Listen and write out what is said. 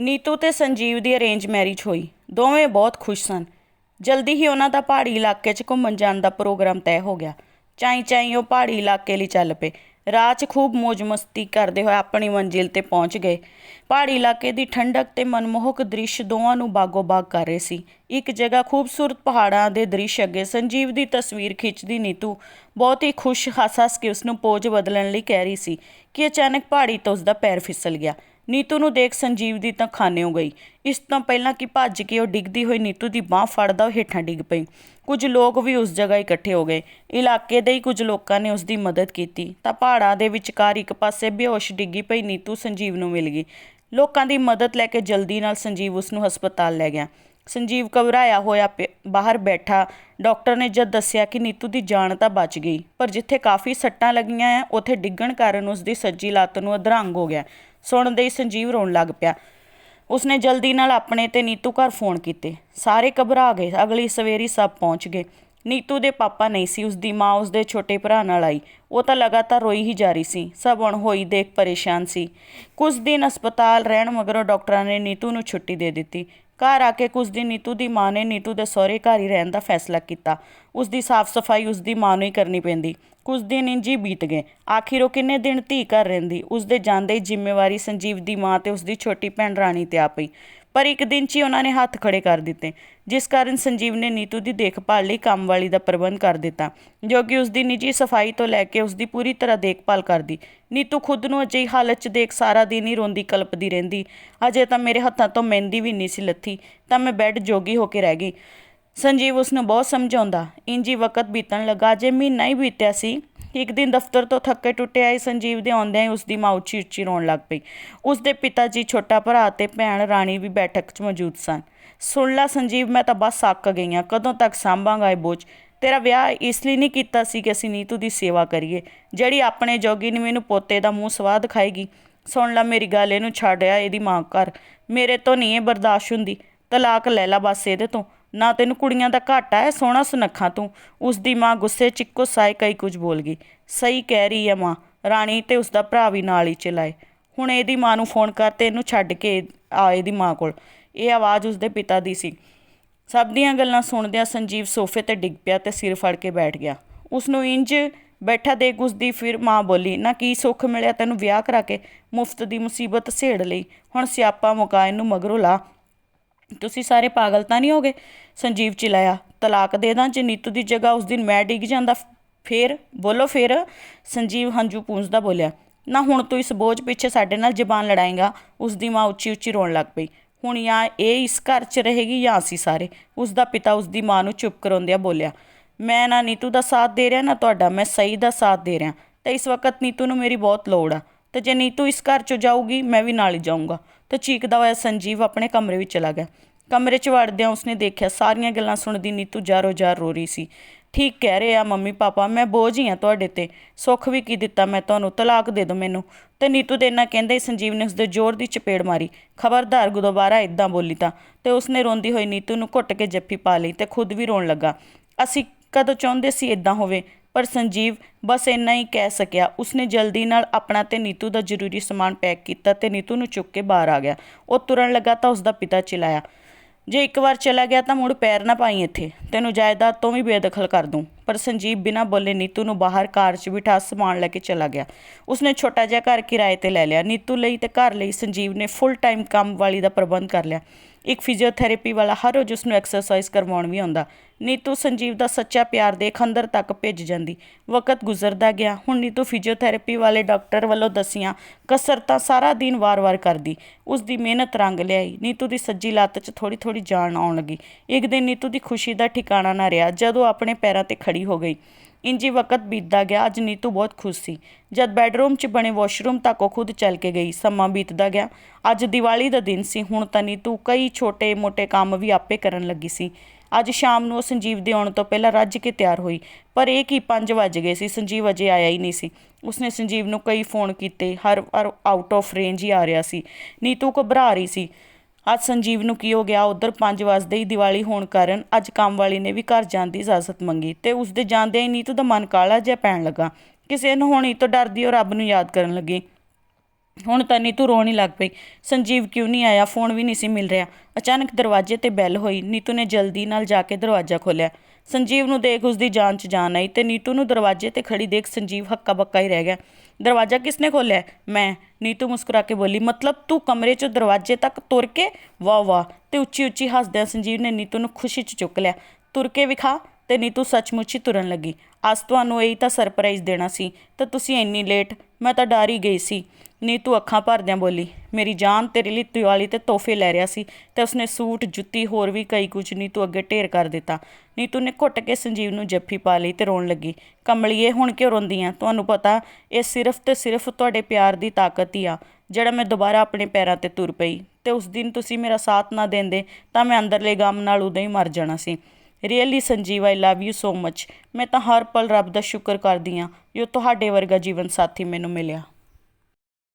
ਨੀਤੂ ਤੇ ਸੰਜੀਵ ਦੀ arrange marriage ਹੋਈ। ਦੋਵੇਂ ਬਹੁਤ ਖੁਸ਼ ਸਨ। ਜਲਦੀ ਹੀ ਉਹਨਾਂ ਦਾ ਪਹਾੜੀ ਇਲਾਕੇ 'ਚ ਘੁੰਮਣ ਜਾਣ ਦਾ ਪ੍ਰੋਗਰਾਮ ਤੈਅ ਹੋ ਗਿਆ। ਚਾਈ ਚਾਈ ਉਹ ਪਹਾੜੀ ਇਲਾਕੇ ਲਈ ਚੱਲ ਪਏ। ਰਾਹ 'ਚ ਖੂਬ ਮौज ਮਸਤੀ ਕਰਦੇ ਹੋਏ ਆਪਣੀ ਮੰਜ਼ਿਲ ਤੇ ਪਹੁੰਚ ਗਏ। ਪਹਾੜੀ ਇਲਾਕੇ ਦੀ ਠੰਡਕ ਤੇ ਮਨਮੋਹਕ ਦ੍ਰਿਸ਼ ਦੋਵਾਂ ਨੂੰ ਬਾਗੋ ਬਾਗ ਕਰ ਰਹੇ ਸੀ। ਇੱਕ ਜਗ੍ਹਾ ਖੂਬਸੂਰਤ ਪਹਾੜਾਂ ਦੇ ਦ੍ਰਿਸ਼ ਅੱਗੇ ਸੰਜੀਵ ਦੀ ਤਸਵੀਰ ਖਿੱਚਦੀ ਨੀਤੂ ਬਹੁਤ ਹੀ ਖੁਸ਼, ਹੱਸ-ਹੱਸ ਕੇ ਉਸ ਨੂੰ ਪੋਜ਼ ਬਦਲਣ ਲਈ ਕਹਿ ਰਹੀ ਸੀ ਕਿ ਅਚਾਨਕ ਪਹਾੜੀ ਤੋਂ ਉਸ ਦਾ ਪੈਰ ਫਿਸਲ ਗਿਆ। ਨੀਤੂ ਨੂੰ ਦੇਖ ਸੰਜੀਵ ਦੀ ਤਾਂ ਖਾਨਿਓ ਗਈ। ਇਸ ਤੋਂ ਪਹਿਲਾਂ ਕਿ ਭੱਜ ਕੇ ਉਹ ਡਿੱਗਦੀ ਹੋਈ ਨੀਤੂ ਦੀ ਬਾਹ ਫੜਦਾ ਉਹ ਹੇਠਾਂ ਡਿੱਗ ਪਈ। ਕੁਝ ਲੋਕ ਵੀ ਉਸ ਜਗ੍ਹਾ ਇਕੱਠੇ ਹੋ ਗਏ। ਇਲਾਕੇ ਦੇ ਹੀ ਕੁਝ ਲੋਕਾਂ ਨੇ ਉਸ ਦੀ ਮਦਦ ਕੀਤੀ। ਤਾਂ ਪਹਾੜਾਂ ਦੇ ਵਿਚਕਾਰ ਇੱਕ ਪਾਸੇ ਬੇਹੋਸ਼ ਡਿੱਗੀ ਪਈ ਨੀਤੂ ਸੰਜੀਵ ਨੂੰ ਮਿਲ ਗਈ। ਲੋਕਾਂ ਦੀ ਮਦਦ ਲੈ ਕੇ ਜਲਦੀ ਨਾਲ ਸੰਜੀਵ ਉਸ ਨੂੰ ਹਸਪਤਾਲ ਲੈ ਗਿਆ। ਸੰਜੀਵ ਘਬਰਾਇਆ ਹੋਇਆ ਪਿ- ਬਾਹਰ ਬੈਠਾ। ਡਾਕਟਰ ਨੇ ਜਦ ਦੱਸਿਆ ਕਿ ਨੀਤੂ ਦੀ ਜਾਨ ਤਾਂ ਬਚ ਗਈ, ਪਰ ਜਿੱਥੇ ਕਾਫੀ ਸੱਟਾਂ ਲੱਗੀਆਂ ਆ, ਉੱਥੇ ਡਿੱਗਣ ਕਾਰਨ ਉਸ ਦੀ ਸੱਜੀ ਲੱਤ ਨੂੰ ਅਧਰੰਗ ਹੋ ਗਿਆ। ਸੁਣਦੇ ਹੀ ਸੰਜੀਵ ਰੋਣ ਲੱਗ ਪਿਆ। ਉਸਨੇ ਜਲਦੀ ਨਾਲ ਆਪਣੇ ਤੇ ਨੀਤੂ ਘਰ ਫੋਨ ਕੀਤੇ। ਸਾਰੇ ਘਬਰਾ ਗਏ। ਅਗਲੀ ਸਵੇਰੀ ਸਭ ਪਹੁੰਚ ਗਏ। ਨੀਤੂ ਦੇ ਪਾਪਾ ਨਹੀਂ ਸੀ। ਉਸਦੀ ਮਾਂ ਉਸਦੇ ਛੋਟੇ ਭਰਾ ਨਾਲ ਆਈ। ਉਹ ਤਾਂ ਲਗਾਤਾਰ ਰੋਈ ਹੀ ਜਾ ਰਹੀ ਸੀ। ਸਭ ਅਣਹੋਈ ਦੇਖ ਪਰੇਸ਼ਾਨ ਸੀ। ਕੁਝ ਦਿਨ ਹਸਪਤਾਲ ਰਹਿਣ ਮਗਰੋਂ ਡਾਕਟਰਾਂ ਨੇ ਨੀਤੂ ਨੂੰ ਛੁੱਟੀ ਦੇ ਦਿੱਤੀ। ਘਰ ਆ ਕੇ ਕੁਝ ਦਿਨ ਨੀਤੂ ਦੀ ਮਾਂ ਨੇ ਨੀਤੂ ਦੇ ਸਹੁਰੇ ਘਰ ਹੀ ਰਹਿਣ ਦਾ ਫੈਸਲਾ ਕੀਤਾ। ਉਸ ਦੀ ਸਾਫ਼ ਸਫ਼ਾਈ ਉਸ ਦੀ ਮਾਂ ਨੂੰ ਹੀ ਕਰਨੀ ਪੈਂਦੀ। ਕੁਝ ਦਿਨ ਇੰਝ ਹੀ ਬੀਤ ਗਏ। ਆਖਿਰ ਉਹ ਕਿੰਨੇ ਦਿਨ ਧੀ ਘਰ ਰਹਿੰਦੀ? ਉਸ ਦੇ ਜਾਂਦੇ ਹੀ ਜ਼ਿੰਮੇਵਾਰੀ ਸੰਜੀਵ ਦੀ ਮਾਂ ਤੇ ਉਸ ਦੀ ਛੋਟੀ ਭੈਣ ਰਾਣੀ ਤੇ ਆ ਪਈ। ਪਰ ਇੱਕ ਦਿਨ 'ਚ ਹੀ ਉਹਨਾਂ ਨੇ ਹੱਥ ਖੜੇ ਕਰ ਦਿੱਤੇ, ਜਿਸ ਕਾਰਨ ਸੰਜੀਵ ਨੇ ਨੀਤੂ ਦੀ ਦੇਖਭਾਲ ਲਈ ਕੰਮ ਵਾਲੀ ਦਾ ਪ੍ਰਬੰਧ ਕਰ ਦਿੱਤਾ, ਜੋ ਕਿ ਉਸ ਦੀ ਨਿੱਜੀ ਸਫ਼ਾਈ ਤੋਂ ਲੈ ਕੇ ਉਸ ਦੀ ਪੂਰੀ ਤਰ੍ਹਾਂ ਦੇਖਭਾਲ ਕਰਦੀ। ਨੀਤੂ ਖੁਦ ਨੂੰ ਅਜਿਹੀ ਹਾਲਤ 'ਚ ਦੇਖ ਸਾਰਾ ਦਿਨ ਹੀ ਰੋਂਦੀ ਕਲਪਦੀ ਰਹਿੰਦੀ, ਅਜੇ ਤਾਂ ਮੇਰੇ ਹੱਥਾਂ ਤੋਂ ਮਹਿੰਦੀ ਵੀ ਨਹੀਂ ਸੀ ਲੱਥੀ, ਤਾਂ ਮੈਂ ਬੈੱਡ ਜੋਗੀ ਹੋ ਕੇ ਰਹਿ ਗਈ। ਸੰਜੀਵ ਉਸ ਨੂੰ ਬਹੁਤ ਸਮਝਾਉਂਦਾ। ਇੰਜੀ ਵਕਤ ਬੀਤਣ ਲੱਗਾ। ਜੇ ਮਹੀਨਾ ਹੀ ਬੀਤਿਆ ਸੀ। ਇੱਕ ਦਿਨ ਦਫ਼ਤਰ ਤੋਂ ਥੱਕੇ ਟੁੱਟੇ ਆਏ ਸੰਜੀਵ ਦੇ ਆਉਂਦਿਆਂ ਹੀ ਉਸ ਦੀ ਮਾਂ ਉੱਚੀ ਉੱਚੀ ਰੋਣ ਲੱਗ ਪਈ। ਉਸ ਦੇ ਪਿਤਾ ਜੀ, ਛੋਟਾ ਭਰਾ ਤੇ ਭੈਣ ਰਾਣੀ ਵੀ ਬੈਠਕ 'ਚ ਮੌਜੂਦ ਸਨ। ਸੁਣ ਲਾ ਸੰਜੀਵ, ਮੈਂ ਤਾਂ ਬਸ ਅੱਕ ਗਈ ਹਾਂ ਕਦੋਂ ਤੱਕ ਸਾਂਭਾਂਗਾ ਇਹ ਬੋਝ? ਤੇਰਾ ਵਿਆਹ ਇਸ ਲਈ ਨਹੀਂ ਕੀਤਾ ਸੀ ਕਿ ਅਸੀਂ ਨੀਤੂ ਦੀ ਸੇਵਾ ਕਰੀਏ। ਜਿਹੜੀ ਆਪਣੇ ਜੋਗੀ ਨੇ ਮੈਨੂੰ ਪੋਤੇ ਦਾ ਮੂੰਹ ਸਵਾਦ ਦਿਖਾਏਗੀ। ਸੁਣ ਲੈ ਮੇਰੀ ਗੱਲ, ਇਹਨੂੰ ਛੱਡ ਆ, ਇਹਦੀ ਮਾਂ ਘਰ। ਮੇਰੇ ਤੋਂ ਨਹੀਂ ਇਹ ਬਰਦਾਸ਼ਤ ਹੁੰਦੀ। ਤਲਾਕ ਲੈ ਲਾ ਬਸ ਇਹਦੇ ਤੋਂ। ਨਾ ਤੈਨੂੰ ਕੁੜੀਆਂ ਦਾ ਘਾਟਾ ਹੈ, ਸੋਹਣਾ ਸੁਨੱਖਾ ਤੂੰ। ਉਸ ਦੀ ਮਾਂ ਗੁੱਸੇ ਚ ਇੱਕੋ ਸਾਏ ਕਈ ਕੁਝ ਬੋਲ ਗਈ। ਸਹੀ ਕਹਿ ਰਹੀ ਹੈ ਮਾਂ, ਰਾਣੀ ਤੇ ਉਸ ਦਾ ਭਰਾ ਵੀ ਨਾਲ ਹੀ ਚਲਾਏ। ਹੁਣ ਇਹਦੀ ਮਾਂ ਨੂੰ ਫੋਨ ਕਰ ਤੇ ਇਹਨੂੰ ਛੱਡ ਕੇ ਆ ਇਹਦੀ ਮਾਂ ਕੋਲ। ਇਹ ਆਵਾਜ਼ ਉਸਦੇ ਪਿਤਾ ਦੀ ਸੀ। ਸਭ ਦੀਆਂ ਗੱਲਾਂ ਸੁਣਦਿਆਂ ਸੰਜੀਵ ਸੋਫੇ ਤੇ ਡਿੱਗ ਪਿਆ ਤੇ ਸਿਰ ਫੜ ਕੇ ਬੈਠ ਗਿਆ। ਉਸ ਨੂੰ ਇੰਜ ਬੈਠਾ ਦੇਖ ਉਸ ਦੀ ਫਿਰ ਮਾਂ ਬੋਲੀ, ਨਾ ਕੀ ਸੁੱਖ ਮਿਲਿਆ ਤੈਨੂੰ ਵਿਆਹ ਕਰਾ ਕੇ? ਮੁਫਤ ਦੀ ਮੁਸੀਬਤ ਸੇੜ ਲਈ। ਹੁਣ ਸਿਆਪਾ ਮੁਕਾ, ਇਹਨੂੰ ਮਗਰੋਂ ਲਾ। ਤੁਸੀਂ ਸਾਰੇ ਪਾਗਲ ਤਾਂ ਨਹੀਂ ਹੋਗੇ? ਸੰਜੀਵ ਚਿਲਾਇਆ, ਤਲਾਕ ਦੇ ਦਾਂ ਜੇ ਨੀਤੂ ਦੀ ਜਗ੍ਹਾ ਉਸ ਦਿਨ ਮੈਂ ਡਿੱਗ ਜਾਂਦਾ, ਫੇਰ, ਬੋਲੋ ਫੇਰ। ਸੰਜੀਵ ਹੰਝੂ ਪੂੰਝਦਾ ਬੋਲਿਆ, ਨਾ ਹੁਣ ਤੂੰ ਇਸ ਬੋਝ ਪਿੱਛੇ ਸਾਡੇ ਨਾਲ ਜ਼ਬਾਨ ਲੜਾਏਗਾ। ਉਸ ਦੀ ਮਾਂ ਉੱਚੀ ਉੱਚੀ ਰੋਣ ਲੱਗ ਪਈ, ਹੁਣ ਜਾਂ ਇਹ ਇਸ ਘਰ 'ਚ ਰਹੇਗੀ ਜਾਂ ਅਸੀਂ ਸਾਰੇ? ਉਸ ਦਾ ਪਿਤਾ ਉਸ ਦੀ ਮਾਂ ਨੂੰ ਚੁੱਪ ਕਰਾਉਂਦਿਆਂ ਬੋਲਿਆ, ਮੈਂ ਨਾ ਨੀਤੂ ਦਾ ਸਾਥ ਦੇ ਰਿਹਾ, ਨਾ ਤੁਹਾਡਾ, ਮੈਂ ਸਹੀ ਦਾ ਸਾਥ ਦੇ ਰਿਹਾ। ਤੇ ਇਸ ਵਕਤ ਨੀਤੂ ਨੂੰ ਮੇਰੀ ਬਹੁਤ ਲੋੜ ਆ। ਤੇ ਜੇ ਨੀਤੂ ਇਸ ਘਰ 'ਚੋਂ ਜਾਊਗੀ, ਮੈਂ ਵੀ ਨਾਲ ਹੀ ਜਾਊਂਗਾ। ਤੇ ਚੀਕਦਾ ਹੋਇਆ ਸੰਜੀਵ ਆਪਣੇ ਕਮਰੇ ਵਿੱਚ ਚਲਾ ਗਿਆ। ਕਮਰੇ 'ਚ ਵੜਦਿਆਂ ਉਸਨੇ ਦੇਖਿਆ ਸਾਰੀਆਂ ਗੱਲਾਂ ਸੁਣਦੀ ਨੀਤੂ ਜਾਰੋ ਜਾਰ ਰੋ ਰਹੀ ਸੀ। ਠੀਕ ਕਹਿ ਰਹੇ ਆ ਮੰਮੀ ਪਾਪਾ, ਮੈਂ ਬੋਝ ਹੀ ਆ ਤੁਹਾਡੇ ਤੇ। ਸੁੱਖ ਵੀ ਕੀ ਦਿੱਤਾ ਮੈਂ ਤੁਹਾਨੂੰ? ਤਲਾਕ ਦੇ ਦਿਓ ਮੈਨੂੰ। ਤੇ ਨੀਤੂ ਦੇ ਇੰਨਾ ਕਹਿੰਦੇ ਹੀ ਸੰਜੀਵ ਨੇ ਉਸਦੇ ਜ਼ੋਰ ਦੀ ਚਪੇੜ ਮਾਰੀ। ਖਬਰਦਾਰ ਦੁਬਾਰਾ ਇਦਾਂ ਬੋਲੀ ਤਾਂ। ਤੇ ਉਸਨੇ ਰੋਂਦੀ ਹੋਈ ਨੀਤੂ ਨੂੰ ਘੁੱਟ ਕੇ ਜੱਫੀ ਪਾ ਲਈ ਤੇ ਖੁਦ ਵੀ ਰੋਣ ਲੱਗਾ। ਅਸੀਂ ਕਦੋਂ ਚਾਹੁੰਦੇ ਸੀ ਇਦਾਂ ਹੋਵੇ? ਪਰ ਸੰਜੀਵ ਬਸ ਇੰਨਾ ਹੀ ਕਹਿ ਸਕਿਆ। ਉਸਨੇ ਜਲਦੀ ਨਾਲ ਆਪਣਾ ਤੇ ਨੀਤੂ ਦਾ ਜ਼ਰੂਰੀ ਸਮਾਨ ਪੈਕ ਕੀਤਾ ਤੇ ਨੀਤੂ ਨੂੰ ਚੁੱਕ ਕੇ ਬਾਹਰ ਆ ਗਿਆ। ਉਹ ਤੁਰਨ ਲੱਗਾ ਤਾਂ ਉਸਦਾ ਪਿਤਾ ਚਿਲਾਇਆ, ਜੇ ਇੱਕ ਵਾਰ ਚਲਾ ਗਿਆ ਤਾਂ ਮੁੜ ਪੈਰ ਨਾ ਪਾਈ ਇੱਥੇ। ਤੈਨੂੰ ਜਾਇਦਾਦ ਤੋਂ ਵੀ ਬੇਦਖਲ ਕਰ ਦੂੰ। ਪਰ ਸੰਜੀਵ ਬਿਨਾਂ ਬੋਲੇ ਨੀਤੂ ਨੂੰ ਬਾਹਰ ਕਾਰ 'ਚ ਬਿਠਾ ਸਮਾਨ ਲੈ ਕੇ ਚਲਾ ਗਿਆ। ਉਸਨੇ ਛੋਟਾ ਜਿਹਾ ਘਰ ਕਿਰਾਏ ਤੇ ਲੈ ਲਿਆ। ਨੀਤੂ ਲਈ ਤੇ ਘਰ ਲਈ ਸੰਜੀਵ ਨੇ ਫੁੱਲ ਟਾਈਮ ਕੰਮ ਵਾਲੀ ਦਾ ਪ੍ਰਬੰਧ ਕਰ ਲਿਆ। ਇੱਕ ਫਿਜ਼ੀਓਥੈਰੇਪੀ ਵਾਲਾ ਹਰ ਰੋਜ਼ ਉਸਨੂੰ ਐਕਸਰਸਾਈਜ਼ ਕਰਵਾਉਣ ਵੀ ਆਉਂਦਾ। ਨੀਤੂ ਸੰਜੀਵ ਦਾ ਸੱਚਾ ਪਿਆਰ ਦੇਖ ਅੰਦਰ ਤੱਕ ਭਿੱਜ ਜਾਂਦੀ। ਵਕਤ ਗੁਜ਼ਰਦਾ ਗਿਆ। ਹੁਣ ਨੀਤੂ ਫਿਜ਼ੀਓਥੈਰੇਪੀ ਵਾਲੇ ਡਾਕਟਰ ਵੱਲੋਂ ਦਸੀਆਂ ਕਸਰਤਾਂ ਸਾਰਾ ਦਿਨ ਵਾਰ-ਵਾਰ ਕਰਦੀ। ਉਸ ਦੀ ਮਿਹਨਤ ਰੰਗ ਲਿਆਈ। ਨੀਤੂ ਦੀ ਸੱਜੀ ਲੱਤ 'ਚ ਥੋੜੀ ਥੋੜੀ ਜਾਨ ਆਉਣ ਲੱਗੀ। ਇੱਕ ਦਿਨ ਨੀਤੂ ਦੀ ਖੁਸ਼ੀ ਦਾ ਠਿਕਾਣਾ ਨਾ ਰਿਹਾ। ਜਦੋਂ ਆਪਣੇ ਪੈਰਾਂ ਤੇ ਖੜੀ ਹੋ ਗਈ। ਇੰਜੀ ਵਕਤ ਬੀਤਦਾ ਗਿਆ। ਅੱਜ ਨੀਤੂ ਬਹੁਤ ਖੁਸ਼ ਸੀ। ਜਦ ਬੈੱਡਰੂਮ 'ਚ ਬਣੇ ਵਾਸ਼ਰੂਮ ਤੱਕ ਉਹ ਖੁਦ ਚੱਲ ਕੇ ਗਈ। ਸਮਾਂ ਬੀਤਦਾ ਗਿਆ। ਅੱਜ ਦੀਵਾਲੀ ਦਾ ਦਿਨ ਸੀ। ਹੁਣ ਤਾਂ ਨੀਤੂ ਕਈ ਛੋਟੇ-ਮੋਟੇ ਕੰਮ ਵੀ ਆਪੇ ਕਰਨ ਲੱਗੀ ਸੀ। ਅੱਜ ਸ਼ਾਮ ਨੂੰ ਉਹ ਸੰਜੀਵ ਦੇ ਆਉਣ ਤੋਂ ਪਹਿਲਾਂ ਰੱਜ ਕੇ ਤਿਆਰ ਹੋਈ। ਪਰ ਇਹ ਕੀ 5 ਵਜ ਗਏ ਸੀ। ਸੰਜੀਵ ਅਜੇ ਆਇਆ ਹੀ ਨਹੀਂ ਸੀ। ਉਸਨੇ ਸੰਜੀਵ ਨੂੰ ਕਈ ਫੋਨ ਕੀਤੇ। ਹਰ ਵਾਰ ਆਊਟ ਆਫ ਰੇਂਜ ਹੀ ਆ ਰਿਹਾ ਸੀ। ਨੀਤੂ ਘਬਰਾ ਰਹੀ ਸੀ। ਅੱਜ ਸੰਜੀਵ ਨੂੰ ਕੀ ਹੋ ਗਿਆ? ਉਧਰ 5 ਵਜਦੇ ਹੀ ਦੀਵਾਲੀ ਹੋਣ ਕਾਰਨ ਅੱਜ ਕੰਮ ਵਾਲੀ ਨੇ ਵੀ ਘਰ ਜਾਣ ਦੀ ਇਜਾਜ਼ਤ ਮੰਗੀ ਤੇ ਉਸ ਦੇ ਜਾਂਦਿਆਂ ਹੀ ਨੀਤੂ ਦਾ ਮਨ ਕਾਲਾ ਜਿਹਾ ਪੈਣ ਲੱਗਾ। ਕਿਸੇ ਨੂੰ ਹੋਣੀ ਤੋਂ ਡਰਦੀ ਉਹ ਰੱਬ ਨੂੰ ਯਾਦ ਕਰਨ ਲੱਗੀ। ਹੁਣ ਤਾਂ ਨੀਤੂ ਰੋਣ ਹੀ ਲੱਗ ਪਈ। ਸੰਜੀਵ ਕਿਉਂ ਨਹੀਂ ਆਇਆ? ਫੋਨ ਵੀ ਨਹੀਂ ਸੀ ਮਿਲ ਰਿਹਾ। ਅਚਾਨਕ ਦਰਵਾਜ਼ੇ ਤੇ ਬੈਲ ਹੋਈ। ਨੀਤੂ ਨੇ ਜਲਦੀ ਨਾਲ ਜਾ ਕੇ ਦਰਵਾਜ਼ਾ ਖੋਲ੍ਹਿਆ। ਸੰਜੀਵ ਨੂੰ ਦੇਖ ਉਸ ਦੀ ਜਾਨ 'ਚ ਜਾਨ ਆਈ ਤੇ ਨੀਤੂ ਨੂੰ ਦਰਵਾਜ਼ੇ ਤੇ ਖੜੀ ਦੇਖ ਸੰਜੀਵ ਹੱਕਾ ਬੱਕਾ ਹੀ ਰਹਿ ਗਿਆ। ਦਰਵਾਜ਼ਾ ਕਿਸਨੇ ਖੋਲ੍ਹਿਆ ਮੈਂ ਨੀਤੂ ਮੁਸਕਰਾ ਕੇ ਬੋਲੀ ਮਤਲਬ ਤੂੰ ਕਮਰੇ 'ਚੋਂ ਦਰਵਾਜ਼ੇ ਤੱਕ ਤੁਰ ਕੇ ਵਾਹ ਵਾਹ ਤੇ ਉੱਚੀ ਉੱਚੀ ਹੱਸਦਿਆਂ ਸੰਜੀਵ ਨੇ ਨੀਤੂ ਨੂੰ ਖੁਸ਼ੀ 'ਚ ਚੁੱਕ ਲਿਆ ਤੁਰ ਕੇ ਵਿਖਾ ਤੇ ਨੀਤੂ ਸੱਚਮੁੱਚ ਹੀ ਤੁਰਨ ਲੱਗੀ। ਅੱਜ ਤੁਹਾਨੂੰ ਇਹੀ ਤਾਂ ਸਰਪ੍ਰਾਈਜ਼ ਦੇਣਾ ਸੀ, ਤਾਂ ਤੁਸੀਂ ਇੰਨੀ ਲੇਟ ਮੈਂ ਤਾਂ ਡਰ ਹੀ ਗਈ ਸੀ। ਨੀਤੂ ਅੱਖਾਂ ਭਰਦਿਆਂ ਬੋਲੀ, ਮੇਰੀ ਜਾਨ ਤੇਰੇ ਲਈ ਦਿਵਾਲੀ ਤੇ ਤੋਹਫੇ ਲੈ ਰਿਹਾ ਸੀ, ਤੇ ਉਸਨੇ ਸੂਟ, ਜੁੱਤੀ ਹੋਰ ਵੀ ਕਈ ਕੁਝ ਨੀਤੂ ਅੱਗੇ ਢੇਰ ਕਰ ਦਿੱਤਾ। ਨੀਤੂ ਨੇ ਘੁੱਟ ਕੇ ਸੰਜੀਵ ਨੂੰ ਜੱਫੀ ਪਾ ਲਈ ਤੇ ਰੋਣ ਲੱਗੀ, ਕਮਲੀਏ, ਹੁਣ ਕਿਉਂ ਰੋਂਦੀ ਆ? ਤੁਹਾਨੂੰ ਪਤਾ, ਇਹ ਸਿਰਫ ਤੇ ਸਿਰਫ ਤੁਹਾਡੇ ਪਿਆਰ ਦੀ ਤਾਕਤ ਹੀ ਆ, ਜਿਹੜਾ ਮੈਂ ਦੁਬਾਰਾ ਆਪਣੇ ਪੈਰਾਂ ਤੇ ਤੁਰ ਪਈ। ਤੇ ਉਸ ਦਿਨ ਤੁਸੀਂ ਮੇਰਾ ਸਾਥ ਨਾ ਦਿੰਦੇ, ਤਾਂ ਮੈਂ ਅੰਦਰਲੇ ਗਮ ਨਾਲ ਉਦੋਂ ਹੀ ਮਰ ਜਾਣਾ ਸੀ। Really Sanjeev I love you so much ਮੈਂ ਤਾਂ ਹਰ ਪਲ ਰੱਬ ਦਾ ਸ਼ੁਕਰ ਕਰਦੀ ਆ ਜੋ ਤੁਹਾਡੇ ਵਰਗਾ ਜੀਵਨ ਸਾਥੀ ਮੈਨੂੰ ਮਿਲਿਆ।